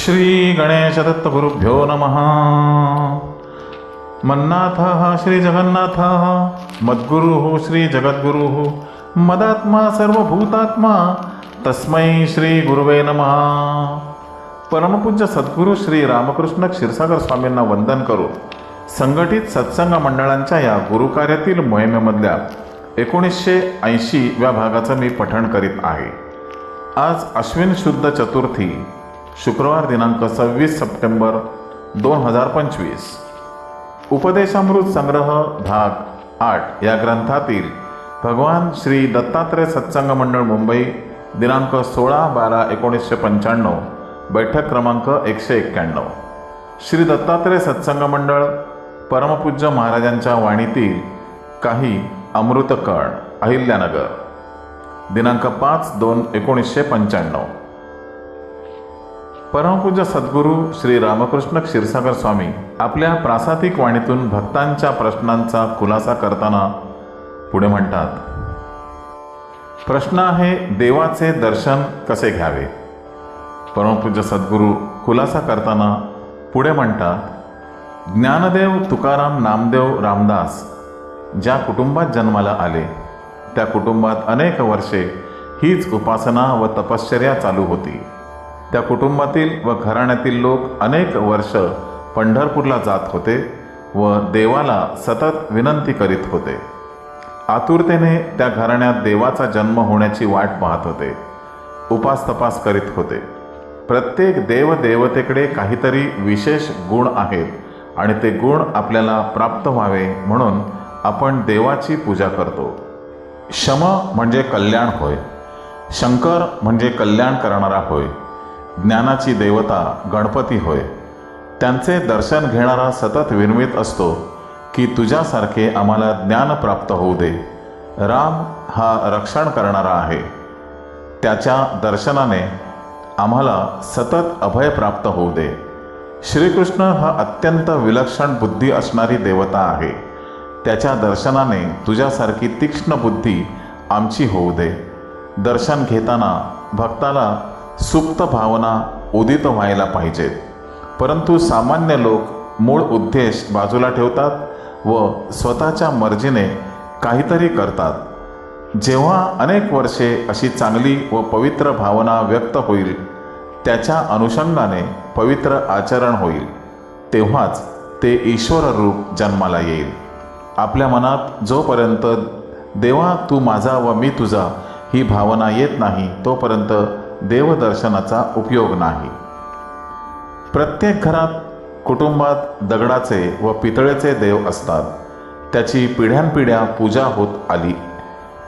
श्री गणेशदत्तगुरुभ्यो नमः। मन्नाथः श्री जगन्नाथः मद्गुरुः श्री जगद्गुरुः मदात्मा सर्वभूतात्मा तस्मै श्रीगुरुवे नमः। परमपूज्य सद्गुरू श्री रामकृष्ण क्षीरसागर स्वामींना वंदन करू। संघटित सत्संग मंडळांच्या या गुरुकार्यातील मोहिमेमधल्या एकोणीसशे ऐंशी व्या भागाचं मी पठण करीत आहे. आज अश्विन शुद्ध चतुर्थी शुक्रवार दिनांक सव्वीस सप्टेंबर दोन हजार पंचवीस. उपदेशामृत संग्रह भाग आठ या ग्रंथातील भगवान श्री दत्तात्रय सत्संग मंडळ मुंबई दिनांक सोळा बारा एकोणीसशे पंच्याण्णव बैठक क्रमांक एकशे एक्क्याण्णव. श्री दत्तात्रय सत्संग मंडळ परमपूज्य महाराजांच्या वाणीतील काही अमृतकण अहिल्यानगर. दिनांक पाच दोन एकोणीसशे पंच्याण्णव. परमपूज्य सद्गुरू श्री रामकृष्ण क्षीरसागर स्वामी आपल्या प्रासादिक वाणीतून भक्तांच्या प्रश्नांचा खुलासा करताना पुढे म्हणतात प्रश्न आहे देवाचे दर्शन कसे घ्यावे? परमपूज्य सद्गुरू खुलासा करताना पुढे म्हणतात ज्ञानदेव तुकाराम नामदेव रामदास ज्या कुटुंबात जन्माला आले त्या कुटुंबात अनेक वर्षे हीच उपासना व तपश्चर्या चालू होती. त्या कुटुंबातील व घराण्यातील लोक अनेक वर्ष पंढरपूरला जात होते व देवाला सतत विनंती करीत होते. आतुरतेने त्या घराण्यात देवाचा जन्म होण्याची वाट पाहत होते. उपास तपास करीत होते. प्रत्येक देवदेवतेकडे काहीतरी विशेष गुण आहेत आणि ते गुण आपल्याला प्राप्त व्हावे म्हणून आपण देवाची पूजा करतो. शम म्हणजे कल्याण होय. शंकर म्हणजे कल्याण करणारा होय. ज्ञानाची देवता गणपती होय. त्यांचे दर्शन घेणारा सतत विनवित असतो की तुझ्यासारखे आम्हाला ज्ञान प्राप्त होऊ दे. राम हा रक्षण करणारा आहे. त्याच्या दर्शनाने आम्हाला सतत अभय प्राप्त होऊ दे. श्रीकृष्ण हा अत्यंत विलक्षण बुद्धी असणारी देवता आहे. त्याच्या दर्शनाने तुझ्यासारखी तीक्ष्ण बुद्धी आमची होऊ दे. दर्शन घेताना भक्ताला सुप्त भावना उदित व्हायला पाहिजेत. परंतु सामान्य लोक मूळ उद्देश बाजूला ठेवतात व स्वतःच्या मर्जीने काहीतरी करतात. जेव्हा अनेक वर्षे अशी चांगली व पवित्र भावना व्यक्त होईल त्याच्या अनुषंगाने पवित्र आचरण होईल. तेव्हाच ते ईश्वर रूप जन्माला येईल. आपल्या मनात जोपर्यंत देवा तू माझा व मी तुझा ही भावना येत नाही तोपर्यंत देवदर्शनाचा उपयोग नाही. प्रत्येक घरात कुटुंबात दगडाचे व पितळेचे देव असतात. त्याची पिढ्यानपिढ्या पूजा होत आली.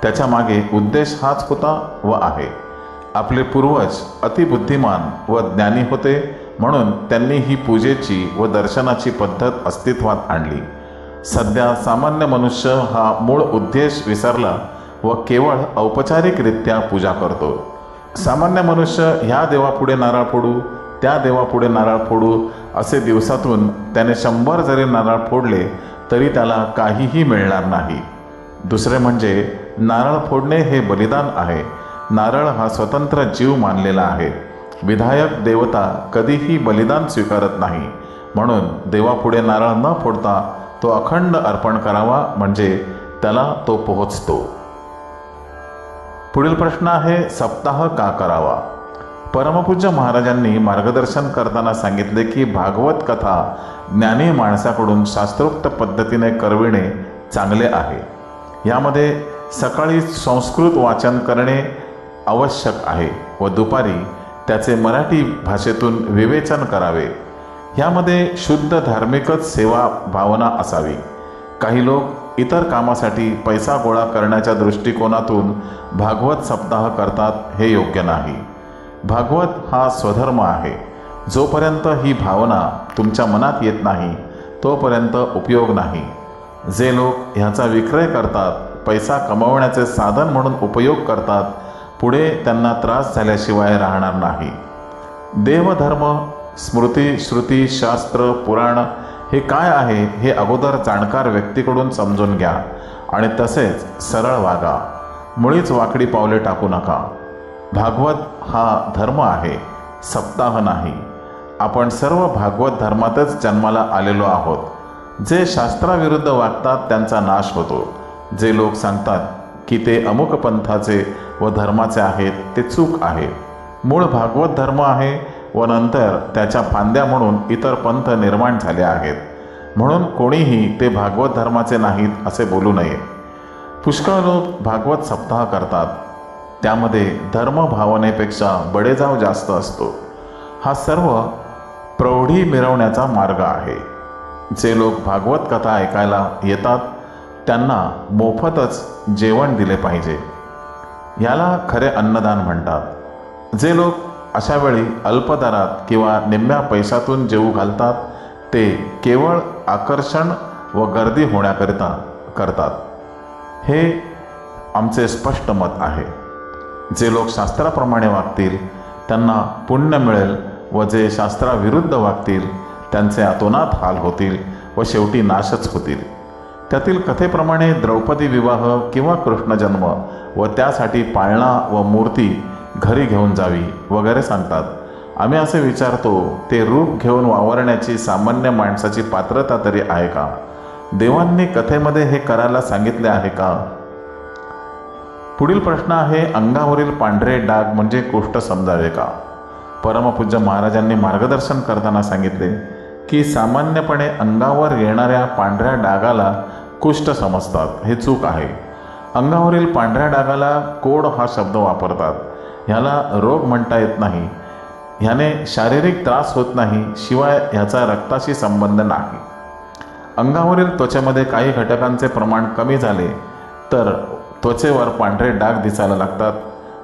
त्याच्यामागे उद्देश हाच होता व आहे. आपले पूर्वज अतिबुद्धिमान व ज्ञानी होते म्हणून त्यांनी ही पूजेची व दर्शनाची पद्धत अस्तित्वात आणली. सध्या सामान्य मनुष्य हा मूळ उद्देश विसरला व केवळ औपचारिकरित्या पूजा करतो. सामान्य मनुष्य ह्या देवापुढे नारळ फोडू त्या देवापुढे नारळ फोडू असे दिवसातून त्याने शंभर जरी नारळ फोडले तरी त्याला काहीही मिळणार नाही. दुसरे म्हणजे नारळ फोडणे हे बलिदान आहे. नारळ हा स्वतंत्र जीव मानलेला आहे. विधायक देवता कधीही बलिदान स्वीकारत नाही. म्हणून देवापुढे नारळ न फोडता तो अखंड अर्पण करावा म्हणजे त्याला तो पोहोचतो. पुढील प्रश्न आहे सप्ताह का करावा? परमपूज्य महाराजांनी मार्गदर्शन करताना सांगितले की भागवत कथा ज्ञानी माणसाकडून शास्त्रोक्त पद्धतीने करविणे चांगले आहे. यामध्ये सकाळी संस्कृत वाचन करणे आवश्यक आहे व दुपारी त्याचे मराठी भाषेतून विवेचन करावे. यामध्ये शुद्ध धार्मिकच सेवा भावना असावी. काही लोक इतर कामासाठी पैसा गोळा करण्याच्या दृष्टिकोनातून भागवत सप्ताह करतात हे योग्य नाही. भागवत हा स्वधर्म आहे. जोपर्यंत ही भावना तुमच्या मनात येत नाही तोपर्यंत उपयोग नाही. जे लोक ह्याचा विक्रय करतात पैसा कमवण्याचे साधन म्हणून उपयोग करतात पुढे त्यांना त्रास झाल्याशिवाय राहणार नाही. देवधर्म स्मृती श्रुती शास्त्र पुराण हे काय आहे हे अगोदर जाणकार व्यक्तीकडून समजून घ्या आणि तसेच सरळ वागा. मुळीच वाकडी पावले टाकू नका. भागवत हा धर्म आहे सप्ताह नाही. आपण सर्व भागवत धर्मातच जन्माला आलेलो आहोत. जे शास्त्राविरुद्ध वागतात त्यांचा नाश होतो. जे लोक सांगतात की ते अमुक पंथाचे व धर्माचे आहेत ते चूक आहे. मूळ भागवत धर्म आहे व नंतर त्याच्या फांद्या म्हणून इतर पंथ निर्माण झाले आहेत. म्हणून कोणीही ते भागवत धर्माचे नाहीत असे बोलू नये. पुष्कळ लोक भागवत सप्ताह करतात. त्यामध्ये धर्मभावनेपेक्षा बडेजाव जास्त असतो. हा सर्व प्रौढी मिरवण्याचा मार्ग आहे. जे लोक भागवत कथा ऐकायला येतात त्यांना मोफतच जेवण दिले पाहिजे. याला खरे अन्नदान म्हणतात. जे लोक अशावेळी अल्पदरात किंवा निम्म्या पैशातून जेवू घालतात ते केवळ आकर्षण व गर्दी होण्याकरिता करतात. हे आमचे स्पष्ट मत आहे. जे लोक शास्त्राप्रमाणे वागतील त्यांना पुण्य मिळेल व जे शास्त्राविरुद्ध वागतील त्यांचे अतोनात हाल होतील व शेवटी नाशच होतील. त्यातील कथेप्रमाणे द्रौपदी विवाह किंवा कृष्णजन्म व त्यासाठी पाळणा व मूर्ती घरी घेऊन जावी वगैरे सांगतात. आम्ही असे विचारतो ते रूप घेऊन वावरण्याची सामान्य माणसाची पात्रता तरी आहे का? देवांनी कथेमध्ये हे करायला सांगितले आहे का? पुढील प्रश्न आहे अंगावरील पांढरे डाग म्हणजे गोष्ट समजावे का? परमपूज्य महाराजांनी मार्गदर्शन करताना सांगितले की सामान्यपणे अंगावर येणाऱ्या पांढऱ्या डागाला कुष्ठ समजतात. हे चूक आहे. अंगावरील पांढऱ्या डागाला कोड हा शब्द वापरतात. ह्याला रोग म्हणता येत नाही. ह्याने शारीरिक त्रास होत नाही शिवाय ह्याचा रक्ताशी संबंध नाही. अंगावरील त्वचेमध्ये काही घटकांचे प्रमाण कमी झाले तर त्वचेवर पांढरे डाग दिसायला लागतात.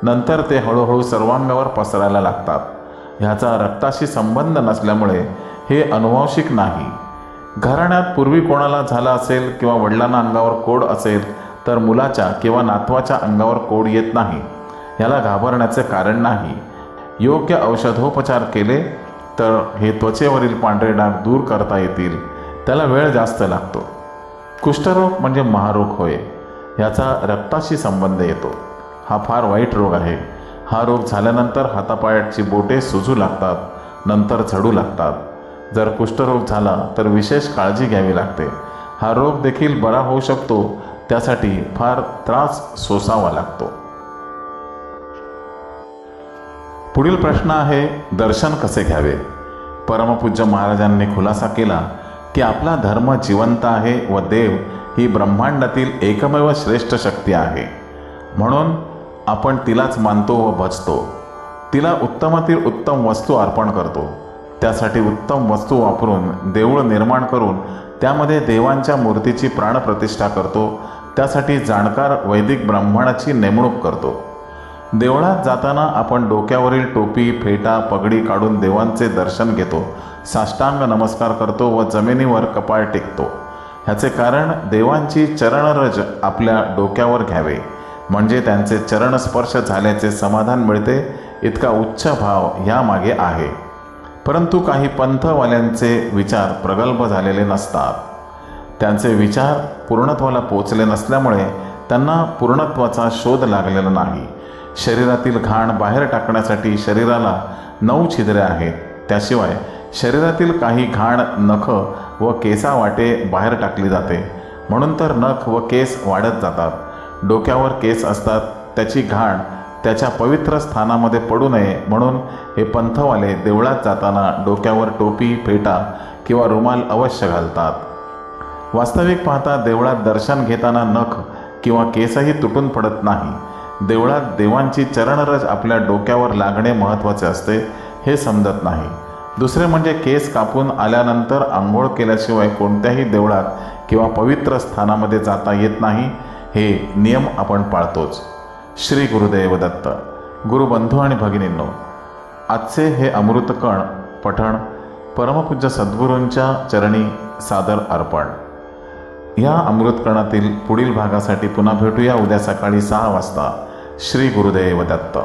नंतर ते हळूहळू सर्वांगावर पसरायला लागतात. ह्याचा रक्ताशी संबंध नसल्यामुळे हे अनुवांशिक नाही. घराण्यात पूर्वी कोणाला झाला असेल किंवा वडिलांना अंगावर कोड असेल तर मुलाच्या किंवा नातवाच्या अंगावर कोड येत नाही. याला घाबरण्याचे कारण नाही. योग्य औषधोपचार केले तर हे त्वचेवरील पांढरे डाग दूर करता येतील. त्याला वेळ जास्त लागतो. कुष्ठरोग म्हणजे महारोग होय. याचा रक्ताशी संबंध येतो. हा फार वाईट रोग आहे. हा रोग झाल्यानंतर हातापायाची बोटे सुजू लागतात नंतर झडू लागतात. जर कुष्ठरोग झाला तर विशेष काळजी घ्यावी लागते. हा रोग देखील बरा होऊ शकतो. त्यासाठी फार त्रास सोसावा लागतो. पुढील प्रश्न आहे दर्शन कसे घ्यावे? परमपूज्य महाराजांनी खुलासा केला की आपला धर्म जिवंत आहे व देव ही ब्रह्मांडातील एकमेव श्रेष्ठ शक्ती आहे. म्हणून आपण तिलाच मानतो व भजतो. तिला उत्तमातील उत्तम वस्तू अर्पण करतो. त्यासाठी उत्तम वस्तू वापरून देऊळ निर्माण करून त्यामध्ये देवांच्या मूर्तीची प्राणप्रतिष्ठा करतो. त्यासाठी जाणकार वैदिक ब्राह्मणाची नेमणूक करतो. देवळात जाताना आपण डोक्यावरील टोपी फेटा पगडी काढून देवांचे दर्शन घेतो. साष्टांग नमस्कार करतो व जमिनीवर कपाळ टेकतो. ह्याचे कारण देवांची चरणरज आपल्या डोक्यावर घ्यावे. म्हणजे त्यांचे चरणस्पर्श झाल्याचे समाधान मिळते इतका उच्च भाव ह्यामागे आहे. परंतु काही पंथवाल्यांचे विचार प्रगल्भ झालेले नसतात. त्यांचे विचार पूर्णत्वाला पोचले नसल्यामुळे त्यांना पूर्णत्वाचा शोध लागलेला नाही. शरीरातील घाण बाहेर टाकण्यासाठी शरीराला नऊ छिद्रे आहेत. त्याशिवाय शरीरातील काही घाण नख व केसावाटे बाहेर टाकली जाते. म्हणून तर नख व केस वाढत जातात. डोक्यावर केस असतात. त्याची घाण त्याच्या पवित्र स्थानामध्ये पडू नये म्हणून हे पंथवाले देवळात जाताना डोक्यावर टोपी फेटा किंवा रुमाल अवश्य घालतात. वास्तविक पाहता देवळात दर्शन घेताना नख किंवा केसही तुटून पडत नाही. देवळात देवांची चरणरज आपल्या डोक्यावर लागणे महत्त्वाचे असते हे समजत नाही. दुसरे म्हणजे केस कापून आल्यानंतर आंघोळ केल्याशिवाय कोणत्याही देवळात किंवा पवित्र स्थानामध्ये जाता येत नाही हे नियम आपण पाळतोच. श्री गुरुदेव दत्त. गुरुबंधू आणि भगिनींनो आजचे हे अमृतकण पठण परमपूज्य सद्गुरूंच्या चरणी सादर अर्पण. या अमृतकणातील पुढील भागासाठी पुन्हा भेटूया उद्या सकाळी सहा वाजता. श्री गुरुदेव दत्त